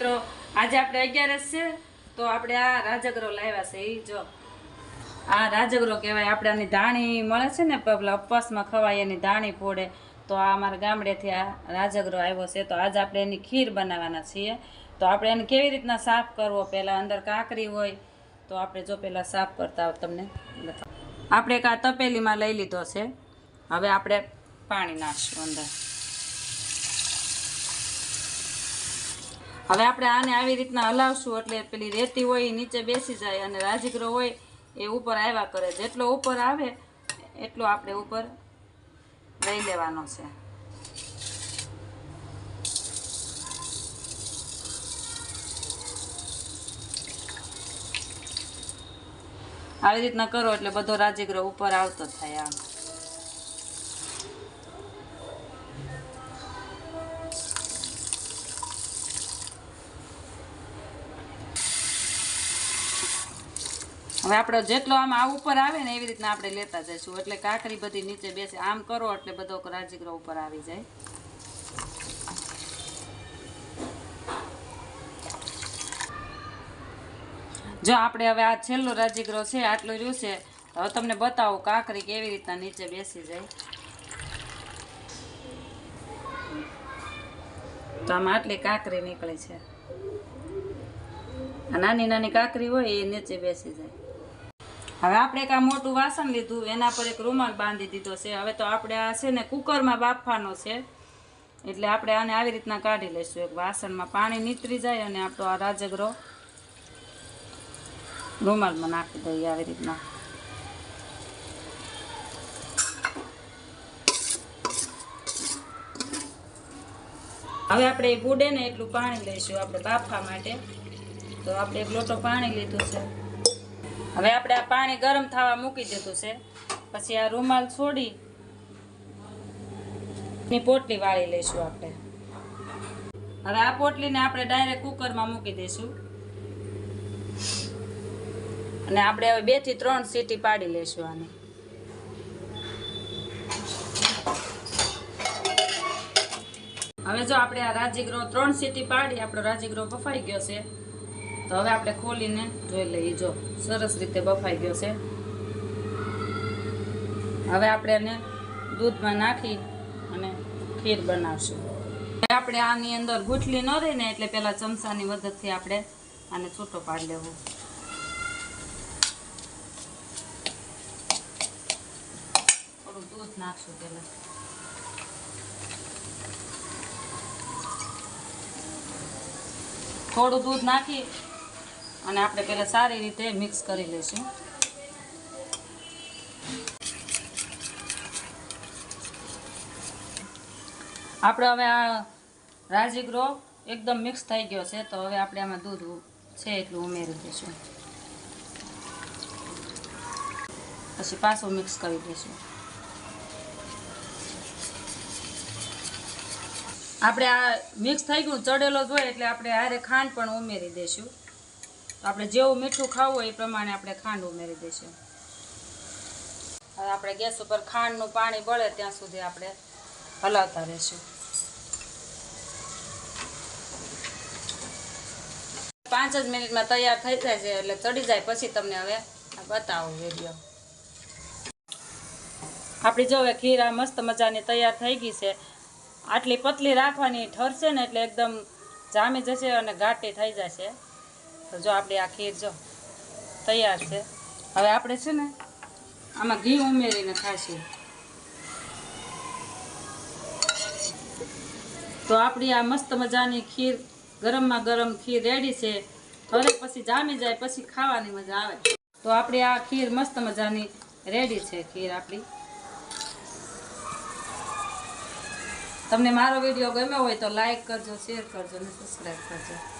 મિત્રો, આજે આપણે અગિયારસ છે, તો આપણે આ રાજગરો લાવ્યા છે. એ જો, આ રાજગરો કહેવાય આપણે આની ધાણી મળે છે ને પેલા ઉપવાસમાં ખવાય, એની ધાણી ફોડે. તો આ અમારા ગામડેથી આ રાજગરો આવ્યો છે, તો આજે આપણે એની ખીર બનાવવાના છીએ. તો આપણે એને કેવી રીતના સાફ કરવો? પહેલાં અંદર કાંકરી હોય, તો આપણે જો પહેલાં સાફ કરતા તમને આપણે એક આ તપેલીમાં લઈ લીધો છે. હવે આપણે પાણી નાખશું અંદર. હવે આપણે આને આવી રીતના હલાવશું એટલે પેલી રેતી હોય એ નીચે બેસી જાય અને રાજગરો હોય એ ઉપર આવ્યા કરે. જેટલો ઉપર આવે, એટલો આપણે ઉપર લઈ લેવાનો છે. આવી રીતના કરો એટલે બધો રાજગરો ઉપર આવતો થાય આમ. હવે આપણે જેટલો આમ આ ઉપર આવે ને એવી રીતના આપણે લેતા જઈશું. એટલે કાકરી બધી નીચે બેસે. આમ કરો એટલે બધો રાજગરો ઉપર આવી જાય. જો આપણે હવે આ છેલ્લો રાજગરો છે, આટલું રહ્યું છે, હવે તમને બતાવું કાકરી કેવી રીતના નીચે બેસી જાય. તો આમાં આટલી કાકરી નીકળી છે. નાની નાની કાકરી હોય એ નીચે બેસી જાય. હવે આપણે એક આ મોટું વાસણ લીધું, એના પર એક રૂમાલ બાંધી દીધો છે. હવે તો આપણે આ છે ને કુકરમાં બાફવાનો છે. એટલે આપણે આને આવી રીતના કાઢી લઈશું. એક વાસણમાં પાણી નીતરી જાય અને આપણો આ રાજગરો રૂમાલમાં નાખી દઈએ આવી રીતના. હવે આપણે એ બુડે ને એટલું પાણી લઈશું, આપણે બાફવા માટે. તો આપણે એક લોટો પાણી લીધું છે. હવે આપણે આ પાણી ગરમ થવા મૂકી દીધું છે. પછી આ રૂમાલ છોડી ની પોટલી વાળી લઈશું આપણે. હવે આ પોટલીને આપણે ડાયરેક્ટ કુકરમાં મૂકી દઈશું. અને આપણે હવે બેથી ત્રણ સીટી પાડી લઈશું આની. હવે જો આપણે આ રાજીગ્રહ ત્રણ સીટી પાડી, આપણો રાજગરો બફાઈ ગયો છે. તો હવે આપણે ખોલીને જોઈ લઈએ. જો, સરસ રીતે બફાઈ ગયો છે. હવે આપણે એને દૂધમાં નાખી અને ખીર બનાવશું. આપણે આની અંદર ગુઠલી ન રહી ને, એટલે પેલા ચમચાની મદદથી આપણે આને છૂટો પાડી લેવો. થોડું દૂધ નાખશું પેલા થોડું દૂધ નાખી અને આપણે પહેલાં સારી રીતે મિક્સ કરી લઈશું. આપણે હવે આ રાજીગરો એકદમ મિક્સ થઈ ગયો છે, તો હવે આપણે આમાં દૂધ છે એટલું ઉમેરી દઈશું. પછી પાછું મિક્સ કરી દઈશું. આપણે આ મિક્સ થઈ ગયું ચડેલો જ હોય એટલે આપણે હારે ખાંડ પણ ઉમેરી દઈશું. આપણે જેવું મીઠું ખાવું હોય એ પ્રમાણે આપણે ખાંડ ઉમેરી દઈશું. હવે આપણે ગેસ ઉપર ખાંડનું પાણી બળે ત્યાં સુધી આપણે હલાવતા રહીશું. પાંચ જ મિનિટમાં તૈયાર થઈ જાય છે એટલે ચડી જાય. પછી તમને હવે બતાવું વીડિયો આપણી જો હવે ખીર મસ્ત મજાની તૈયાર થઈ ગઈ છે. આટલી પતલી રાખવાની ઠરશે ને એટલે એકદમ જામી જશે અને ઘાટી થઈ જશે. જો આપણે આ ખીર જો તૈયાર છે. હવે આપણે છે ને આમાં ઘી ઉમેરીને ખાશું. તો આપણી આ મસ્ત મજાની ખીર, ગરમમાં ગરમ ખીર રેડી છે. થોડેક પછી જામી જાય, પછી ખાવાની મજા આવે. તો આપણી આ ખીર મસ્ત મજાની રેડી છે ખીર આપણી. તમને મારો વીડિયો ગમ્યો હોય તો લાઈક કરજો શેર કરજો અને સબસ્ક્રાઈબ કરજો.